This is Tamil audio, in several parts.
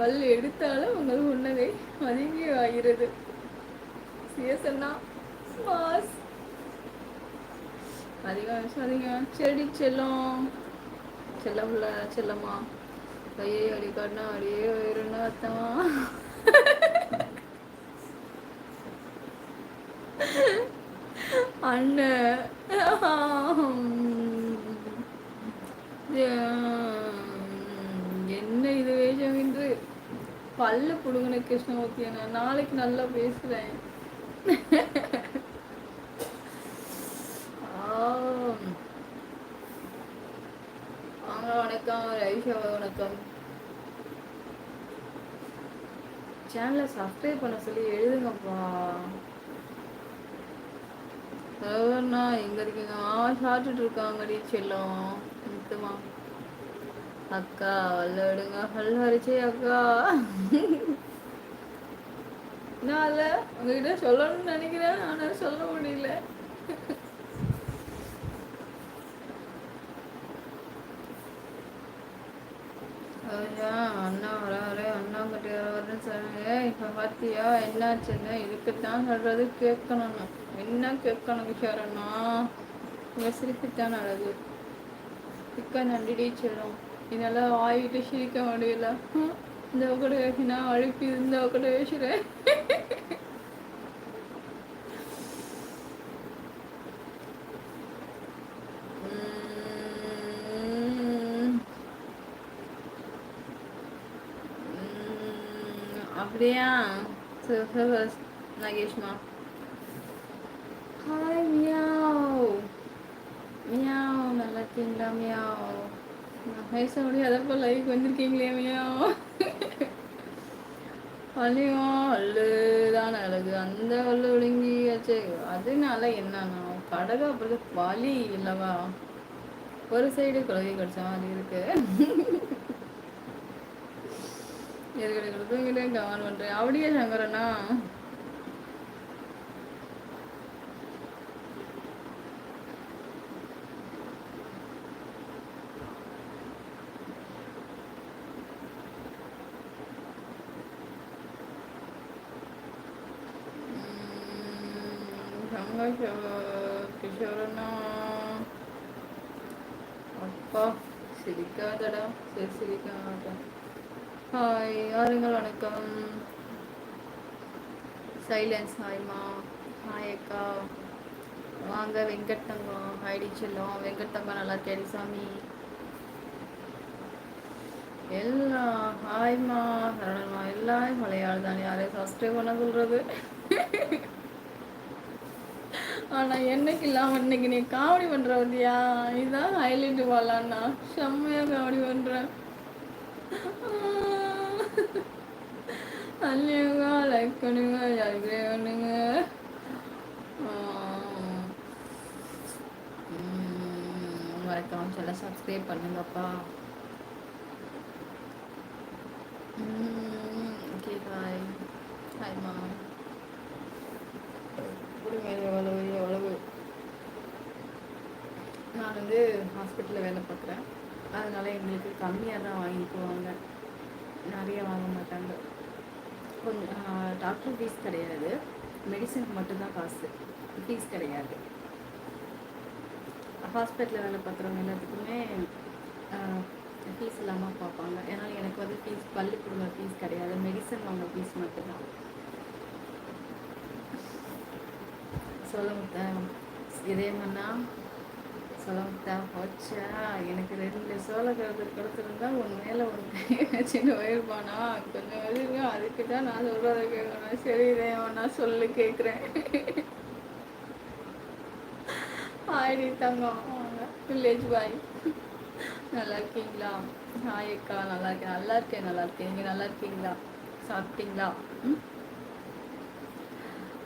வல் எடுத்தாலும் உங்கள் புன்னகை மதிங்கி ஆகிறது சிஎஸ்என்னா மாஸ் அதிகம் செடி செல்லம். செல்லம் செல்லமா செல்லம்மா. கையை அடி காட்டினா அடியே வயிறுன்னு அர்த்தமா அண்ணன் என்ன இது? பல்ல புடுங்கின கிருஷ்ணமூர்த்தி நான் நாளைக்கு நல்லா பேசுறேன். வாங்க வணக்கம் ஐஷா வணக்கம். சேனலை சப்ஸ்கிரைப் பண்ண சொல்லி எழுதுங்கப்பா. சரவணா எங்க இருக்கீங்க. ஆ சாப்பிட்டுட்டு இருக்காங்கடி செல்லம். முத்துமா அக்கா வல்ல விடுங்க ஹல் ஹரிச்சே அக்கா. நான் அல்ல உங்ககிட்ட சொல்லணும்னு நினைக்கிறேன். ஆனால் சொல்ல முடியல. அண்ணா வர வர அண்ணா கிட்ட வரேன்னு சொன்னாங்க இப்போ பார்த்தியா என்னாச்சுன்னு? இதுக்குத்தான் சொல்றது கேட்கணும் என்ன கேட்கணும் கிஷோரண்ணா உங்க சிரிப்புத்தான் அழகு. சிக்கன் நன்றி செல்லும் என்னால் வாயிட்டு சிரிக்க முடியல இந்த கூட பேசினா அழுப்பி இந்த கூட பேசுகிறேன் அப்படியா நகேஷ்மா ஹாய் மியாவ் மியாவ் நல்லா இருக்கீங்களா மியாவ் நான் பேச முடியாத போல் லைக் வந்திருக்கீங்களே மியாவ் அழியும் அல்லுதான் அழகு. அந்த வல்லு ஒடுங்கியாச்சு அதனால என்னன்னா கடகா பிறகு வலி இல்லவா? ஒரு சைடு குழந்தை கிடைச்ச மாதிரி இருக்கு. எதுக்கிட்ட தூங்கிட்டே கவனம் பண்றேன் அப்படியே சங்கரண்ணா கிஷோரண்ணா அப்பா சிரிக்காதடா சரி சிரிக்க மாட்டேன் ஹாய் யாருங்கள் வணக்கம் சைலன்ஸ் ஹாய்மா ஹாய் அக்கா வாங்க வெங்கட்டங்கம் ஹைடி செல்லம் வெங்கட்டங்கம் நல்லா இருக்கேன் சாமி எல்லாம் ஹாய்மா சரணம்மா எல்லாம் மலையாளம் தான் யாரையும் சப்ஸ்கிரைப் பண்ண சொல்றது ஆனால் என்னைக்கு இல்லாமல் இன்னைக்கு நீ காமெடி பண்ணுற வந்தியா இதுதான் ஹைலைட் வாழான்னா செம்மையா காமெடி பண்ணுற அல்லையுங்க லைக் பண்ணுங்க யாருக்கே பண்ணுங்க. மறக்காம சொல்ல சப்ஸ்கிரைப் பண்ணுங்கப்பா. ஓகே பாய் ஹாய்மா வேலை எவ்வளவு எவ்வளவு நான் வந்து ஹாஸ்பிட்டலில் வேலை பார்க்குறேன். அதனால் எங்களுக்கு கம்மியாக தான் வாங்கிக்குவாங்க. நிறைய வாங்க மாட்டாங்க. கொஞ்சம் டாக்டர் ஃபீஸ் கிடையாது. மெடிசனுக்கு மட்டும்தான் காசு. ஃபீஸ் கிடையாது. ஹாஸ்பிட்டலில் வேலை பார்க்குறவங்க எல்லாத்துக்குமே ஃபீஸ் இல்லாமல் பார்ப்பாங்க. ஏன்னா எனக்கு வந்து ஃபீஸ் பள்ளி கொடுங்க ஃபீஸ் கிடையாது. மெடிசன் வாங்க ஃபீஸ் மட்டும்தான். சொல்லுங்க இதேமண்ணா சொல்ல முத்தா போச்சா? எனக்கு ரெண்டு சோழ கொடுத்துருந்தா உன் மேலே ஒன்று சின்ன போயிருப்பானா கொஞ்சம் வருங்க அதுக்கு தான் நான் சொல்கிறத கேட்கணும். சரி இதே ஒன்றா சொல்லு கேட்குறேன். ஆயிடி தங்கம். வில்லேஜ் பாய் நல்லா இருக்கீங்களா? ஹாய் அக்கா நல்லா இருக்கேன். நல்லா இருக்கேன் நல்லா இருக்கேன். நீங்கள் நல்லா இருக்கீங்களா? சாப்பிட்டீங்களா?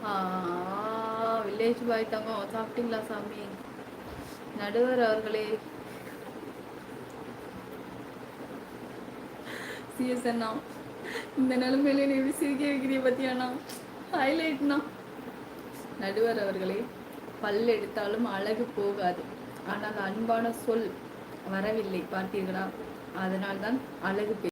ஆ வில்லேஜ் பாய் தங்கம் சாப்பிட்டீங்களா சாமி? நடுவர் அவர்களே. சிஎஸ் அண்ணா இந்த நிலைமையில நீ எப்படி சிரிக்க வைக்கிறிய பத்தியாண்ணா ஹைலைட்னா நடுவர் அவர்களே பல் எடுத்தாலும் அழகு போகாது. ஆனால் அன்பான சொல் வரவில்லை பார்த்தீர்களா? அதனால்தான் அழகு